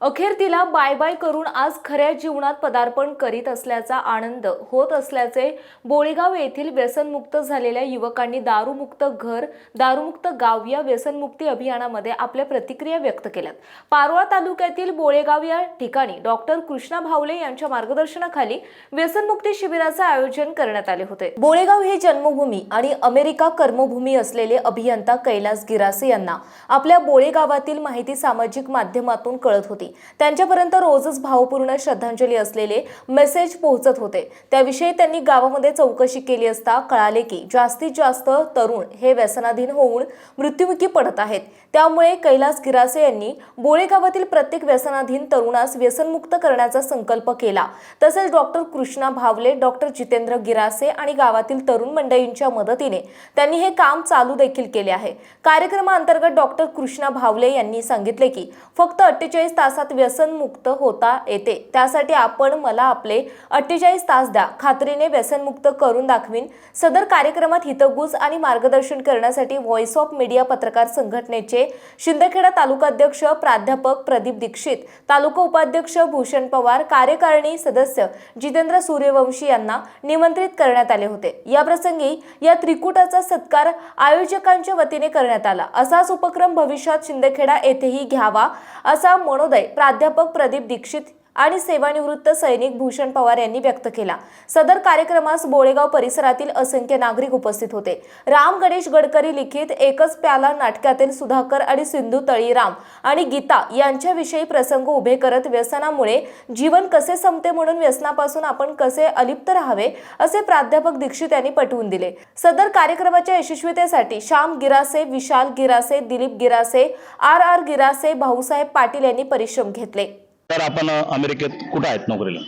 अखेर तिला bye bye करून आज खऱ्या जीवनात पदार्पण करीत असल्याचा आनंद होत असल्याचे बोळेगाव येथील व्यसनमुक्त झालेल्या युवकांनी दारूमुक्त घर दारूमुक्त गाव या व्यसनमुक्ती अभियानामध्ये आपल्या प्रतिक्रिया व्यक्त केल्यात. पारोळा तालुक्यातील बोळेगाव या ठिकाणी डॉक्टर कृष्णा भावले यांच्या मार्गदर्शनाखाली व्यसनमुक्ती शिबिराचे आयोजन करण्यात आले होते. बोळेगाव ही जन्मभूमी आणि अमेरिका कर्मभूमी असलेले अभियंता कैलास गिरासे यांना आपल्या बोळेगावातील माहिती सामाजिक माध्यमातून कळत होती. त्यांच्यापर्यंत रोजच भावपूर्ण श्रद्धांजली असलेले मेसेज पोहोचत होते. त्याविषयी त्यांनी गावामध्ये चौकशी केली असता कळाले की जास्तीत जास्त तरुण हे व्यसनाधीन होऊन मृत्युमुखी पडत आहेत. त्यामुळे कैलास गिरासे यांनी बोळे गावातील प्रत्येक व्यसनाधीन तरुणास व्यसनमुक्त करण्याचा संकल्प केला. तसेच डॉक्टर कृष्णा भावले डॉक्टर जितेंद्र गिरासे आणि गावातील तरुण मंडळींच्या मदतीने त्यांनी हे काम चालू देखील केले आहे. कार्यक्रमाअंतर्गत डॉक्टर कृष्णा भावले यांनी सांगितले की फक्त अठ्ठेचाळीस तासात व्यसनमुक्त होता येते. त्यासाठी आपण मला आपले अठ्ठेचाळीस तास द्या. खात्रीने व्यसनमुक्त करून दाखवीन. सदर कार्यक्रमात हितगुज आणि मार्गदर्शन करण्यासाठी व्हॉइस ऑफ मीडिया पत्रकार संघटनेचे शिंदखेडा तालुकाध्यक्ष प्राध्यापक प्रदीप दीक्षित तालुका उपाध्यक्ष भूषण पवार कार्यकारिणी सदस्य जितेंद्र सूर्यवंशी यांना निमंत्रित करण्यात आले होते. या प्रसंगी या त्रिकुटाचा सत्कार आयोजकांच्या वतीने करण्यात आला. असाच उपक्रम भविष्यात शिंदखेडा येथेही घ्यावा असा मनोदय प्राध्यापक प्रदीप दीक्षित आणि सेवानिवृत्त सैनिक भूषण पवार यांनी व्यक्त केला. सदर कार्यक्रमास बोळेगाव परिसरातील असंख्य नागरिक उपस्थित होते. राम गणेश गडकरी लिखित एकच प्याला नाटकातील सुधाकर आणि सिंधू तळीराम आणि गीता यांच्याविषयी प्रसंग उभे करत व्यसनामुळे जीवन कसे संपते म्हणून व्यसनापासून आपण कसे अलिप्त राहावे असे प्राध्यापक दीक्षित यांनी पटवून दिले. सदर कार्यक्रमाच्या यशस्वीतेसाठी श्याम गिरासे विशाल गिरासे दिलीप गिरासे आर आर गिरासे भाऊसाहेब पाटील यांनी परिश्रम घेतले. तर आपण अमेरिकेत कुठं आहेत नोकरीला?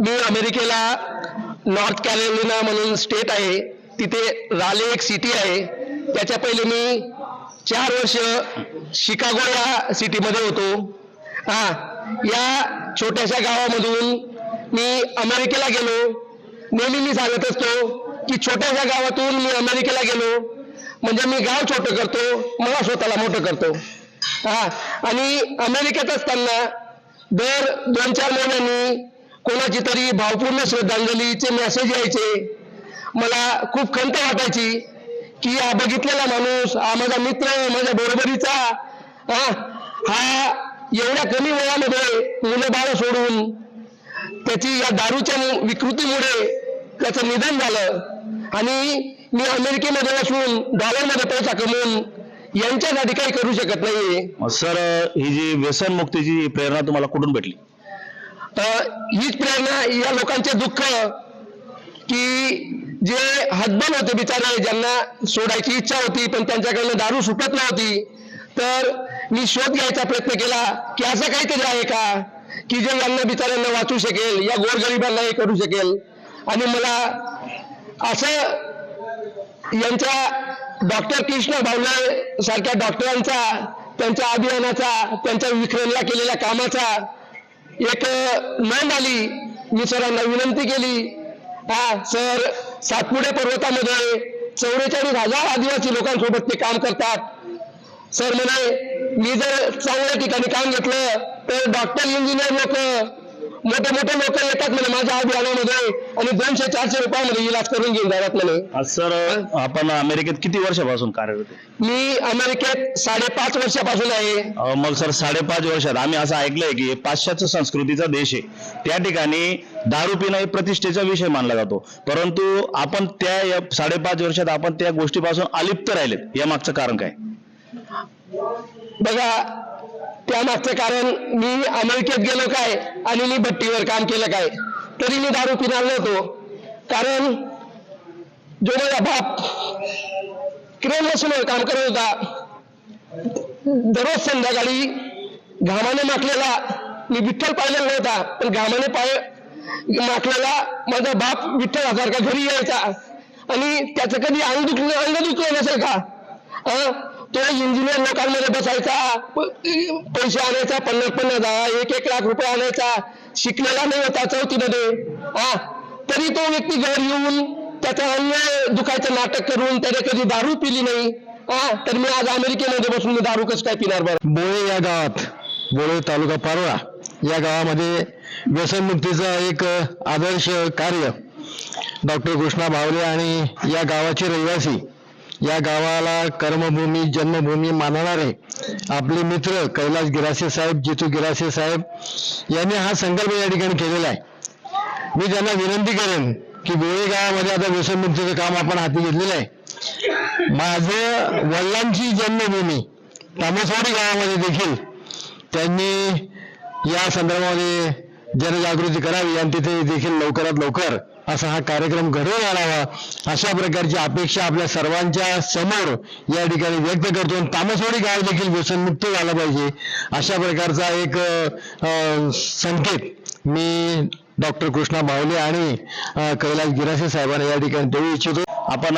मी अमेरिकेला नॉर्थ कॅरोलिना म्हणून स्टेट आहे. तिथे राले एक सिटी आहे. त्याच्या पहिले मी चार वर्ष शिकागो या सिटीमध्ये होतो. हा या छोट्याशा गावामधून मी अमेरिकेला गेलो. नेहमी मी सांगत असतो की छोट्याशा गावातून मी अमेरिकेला गेलो. म्हणजे मी गाव छोटं करतो मला स्वतःला मोठं करतो. हा आणि अमेरिकेत असताना दर दोन चार महिन्यांनी कोणाची तरी भावपूर्ण श्रद्धांजलीचे मेसेज यायचे. मला खूप खंत वाटायची की हा बघितलेला माणूस हा माझा मित्र माझ्या बरोबरीचा. हा हा एवढ्या कमी वयामध्ये मुलं बाळ सोडून त्याची या दारूच्या विकृतीमुळे त्याचं निधन झालं. आणि मी अमेरिकेमध्ये बसून डॉलरमध्ये पैसा कमवून यांच्यासाठी काही करू शकत नाहीये. अ, सर ही जी व्यसनमुक्तीची प्रेरणा तुम्हाला कुठून भेटली? अं, हीच प्रेरणा या लोकांचे दुःख की जे हतबल होते बिचारे ज्यांना सोडायची इच्छा होती पण त्यांच्याकडनं दारू सुटत नव्हती. तर मी शोध घ्यायचा प्रयत्न केला की असं काहीतरी आहे का? की जे यांना बिचाऱ्यांना वाचू शकेल या गोरगरिबांना हे करू शकेल. आणि मला असं यांच्या डॉक्टर कृष्ण भावना सारख्या डॉक्टरांचा त्यांच्या अभियानाचा त्यांच्या विक्रमला केलेल्या कामाचा एक नोंद आली. मी सरांना विनंती केली. हा सर सातपुडे पर्वतामध्ये चौवेचाळीस हजार आदिवासी लोकांसोबत ते काम करतात. सर म्हणे मी जर चांगल्या ठिकाणी काम घेतलं तर डॉक्टर इंजिनियर लोक मोठे मोठे लोक येतात म्हणे माझ्या अभियानामध्ये आणि दोनशे चारशे रुपयामध्ये इलाज करून घेऊन जातात म्हणे. सर आपण अमेरिकेत किती वर्षापासून कार्यरत आहे? मी अमेरिकेत साडेपाच वर्षापासून आहे. अ, मग सर साडेपाच वर्षात. आम्ही असं ऐकलंय की पाश्चात्य संस्कृतीचा देश आहे. त्या ठिकाणी दारू पिणं हे प्रतिष्ठेचा विषय मानला जातो. परंतु आपण त्या या साडेपाच वर्षात आपण त्या गोष्टीपासून अलिप्त राहिलेत. या मागचं कारण काय? बघा त्यामागचं कारण मी अमेरिकेत गेलो काय आणि मी भट्टीवर काम केलं काय? तरी मी दारू पिणार नव्हतो. कारण जो माझा बाप क्रेन मशीनवर काम करत होता दररोज संध्याकाळी घामाने माखलेला मी विठ्ठल पाहिलेला नव्हता पण घामाने पाय माखलेला माझा बाप विठ्ठल सारखा घरी यायचा आणि त्याचं कधी अंग दुखलं अंग दुखलं नसेल का? अं? तो इंजिनियर लोकांमध्ये बसायचा. पैसे आणायचा पन्नास पन्नास हजार एक एक लाख रुपये आणायचा. शिकलेला नाही होता चौथीमध्ये. हा. तरी तो व्यक्ती घर येऊन त्याचा अन्याय दुखायचं नाटक करून त्याने कधी दारू पिली नाही. हा. तर मी आज अमेरिकेमध्ये बसून मी दारू कसं काय पिणार बरं? बोळे या गावात बोळे तालुका पारोळा या गावामध्ये व्यसनमुक्तीचा एक आदर्श कार्य डॉक्टर कृष्णा भावले आणि या गावाचे रहिवासी या गावाला कर्मभूमी जन्मभूमी मानणारे आपले मित्र कैलास गिरासे साहेब जितू गिरासे साहेब यांनी हा संकल्प या ठिकाणी केलेला आहे. मी त्यांना विनंती करेन की बोळे गावामध्ये आता व्यसनमुक्तीचं काम आपण हाती घेतलेलं आहे. माझं वडिलांची जन्मभूमी तामसवाडी गावामध्ये देखील त्यांनी या संदर्भामध्ये जनजागृती करावी आणि तिथे देखील लवकरात लवकर असा हा कार्यक्रम घडवून आणावा. अशा प्रकारची अपेक्षा आपल्या सर्वांच्या समोर या ठिकाणी व्यक्त करतो. आणि तामसवाडी गाव देखील व्यसनमुक्त झालं पाहिजे. अशा प्रकारचा एक संकेत मी डॉक्टर कृष्णा भावले आणि कैलास गिरासे साहेबांना या ठिकाणी देऊ इच्छितो. आपण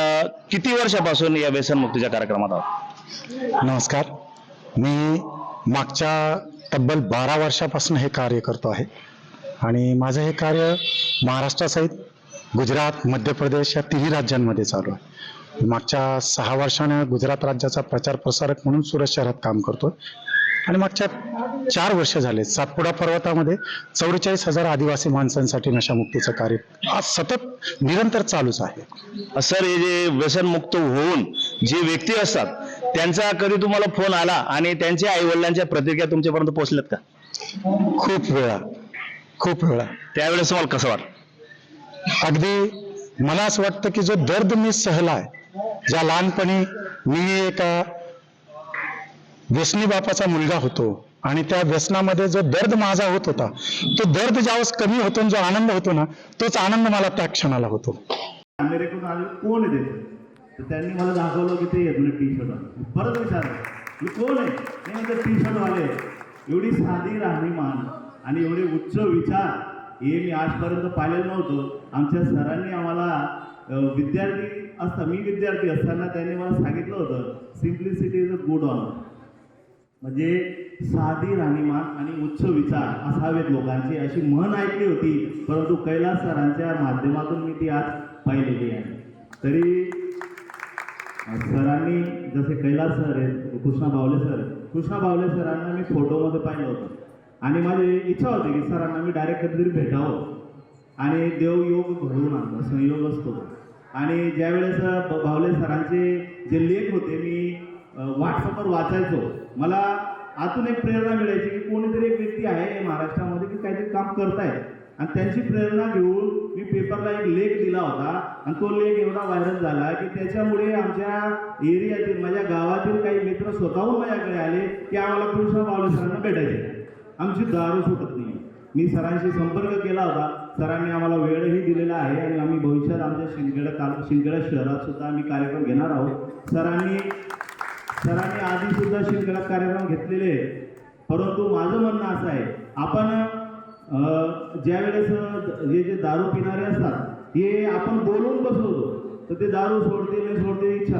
किती वर्षापासून या व्यसनमुक्तीच्या कार्यक्रमात आहोत? नमस्कार. मी मागच्या तब्बल बारा वर्षापासून हे कार्य करतो आहे. आणि माझं हे कार्य महाराष्ट्रासहित गुजरात मध्य प्रदेश या तिन्ही राज्यांमध्ये चालू आहे. मागच्या सहा वर्षाने गुजरात राज्याचा प्रचार प्रसारक म्हणून सुरत शहरात काम करतो आणि मागच्या चार वर्ष झाले सातपुडा पर्वतामध्ये चौवेचाळीस हजार आदिवासी माणसांसाठी नशामुक्तीचं कार्य आज सतत निरंतर चालूच आहे. सर हे जे व्यसनमुक्त होऊन जे व्यक्ती असतात त्यांचा कधी तुम्हाला फोन आला आणि त्यांच्या आई वडिलांच्या प्रतिक्रिया तुमच्यापर्यंत पोहोचल्यात का? खूप वेळा खूप वेळा. त्यावेळेस तुम्हाला कसं वाटतं अगदी मला असं वाटतं की जो दर्द मी सहलाय ज्या लहानपणी मी एका व्यसनी बापाचा मुलगा होतो आणि त्या व्यसनामध्ये जो दर्द माझा होत होता तो दर्द ज्यावेळेस कमी होतो जो आनंद होतो ना तोच आनंद मला त्या क्षणाला होतो. अमेरिकेतून आले कोण आहे त्यांनी मला दाखवलं की ते येत ना टी शर्ट परत विचारलं कोण आहे? नाही टी शर्ट वाले. एवढी साधी राहणीमान आणि एवढे उच्च विचार हे मी आजपर्यंत पाहिलेलं नव्हतं. आमच्या सरांनी आम्हाला विद्यार्थी असता मी विद्यार्थी असताना त्यांनी मला सांगितलं होतं simplicity is a good on म्हणजे साधी राहणीमान आणि उच्च विचार असावेत लोकांची अशी म्हण ऐकली होती. परंतु कैलास सरांच्या माध्यमातून मी ती आज पाहिलेली आहे. तरी सरांनी जसे कैलास सर आहेत कृष्णा बावले सर कृष्णा बावले सरांना मी फोटोमध्ये पाहिलं होतं. आणि माझी इच्छा होती की सरांना मी डायरेक्ट कधीतरी भेटावं. आणि देव योग घडवून आणतो संयोग असतो आणि ज्यावेळेस ब- बावले सरांचे जे लेख होते मी व्हॉट्सअपवर वाचायचो मला आतून एक प्रेरणा मिळायची की कोणीतरी एक व्यक्ती आहे महाराष्ट्रामध्ये की काहीतरी काम करतायत आणि त्यांची प्रेरणा घेऊन मी पेपरला एक लेख दिला होता. आणि तो लेख एवढा व्हायरल झाला की त्याच्यामुळे आमच्या एरियातील माझ्या गावातील काही मित्र स्वतःहून माझ्याकडे आले की आम्हाला कृष्ण बावले सरांना भेटायचे. आमची दारू सुटत नाही. मी सरांशी संपर्क केला होता. सरांनी आम्हाला वेळही दिलेला आहे आणि आम्ही भविष्यात आमच्या शिंदखेडा ताल शिंदखेडा शहरात सुद्धा आम्ही कार्यक्रम घेणार आहोत. सरांनी सरांनी आधीसुद्धा सुद्धा कार्यक्रम घेतलेले आहेत. परंतु माझं म्हणणं असं आहे आपण ज्यावेळेस जे जे दारू पिणारे असतात हे आपण बोलून बसवतो. तर ते दारू सोडते नाही सोडते इच्छा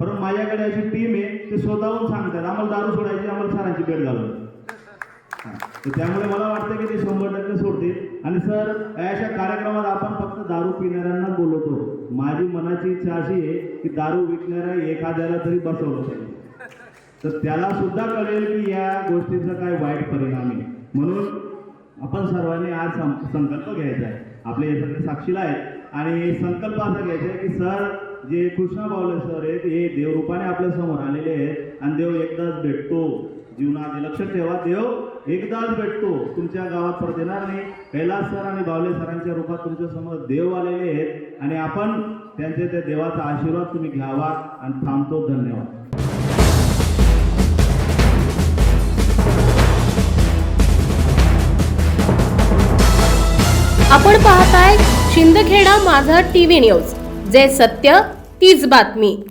परंतु माझ्याकडे अशी टीम आहे ते स्वतःहून सांगतात आम्हाला दारू सोडायची आम्हाला सरांची भेट घालून. तर त्यामुळे मला वाटतं की ते शंभर टक्के सोडतील. आणि सर अशा कार्यक्रमात आपण फक्त दारू पिणाऱ्यांना बोलवतो. माझी मनाची इच्छा अशी आहे की दारू विकणाऱ्या एखाद्याला तरी बसवलं पाहिजे. तर त्याला सुद्धा कळेल की या गोष्टीचा काय वाईट परिणाम आहे. म्हणून आपण सर्वांनी आज संकल्प घ्यायचा आहे. आपले हे सगळे साक्षीला आहेत. आणि संकल्प असा घ्यायचा आहे की सर जे कृष्णा बावले सर आहेत हे देवरूपाने आपल्यासमोर आलेले आहेत. आणि देव एकदाच भेटतो. जीवनात लक्ष लक्षात ठेवा देव एकदाच भेटतो. तुमच्या गावात परत येणार नाही. कैलास सर आणि बावले सरांच्या रूपात तुमच्यासमोर देव आलेले आहेत. आणि आपण त्यांच्या त्या देवाचा आशीर्वाद तुम्ही घ्यावा आणि थांबतो. धन्यवाद. आपण पाहताय शिंदखेडा माझा टीव्ही न्यूज. जे सत्य तीच बातमी.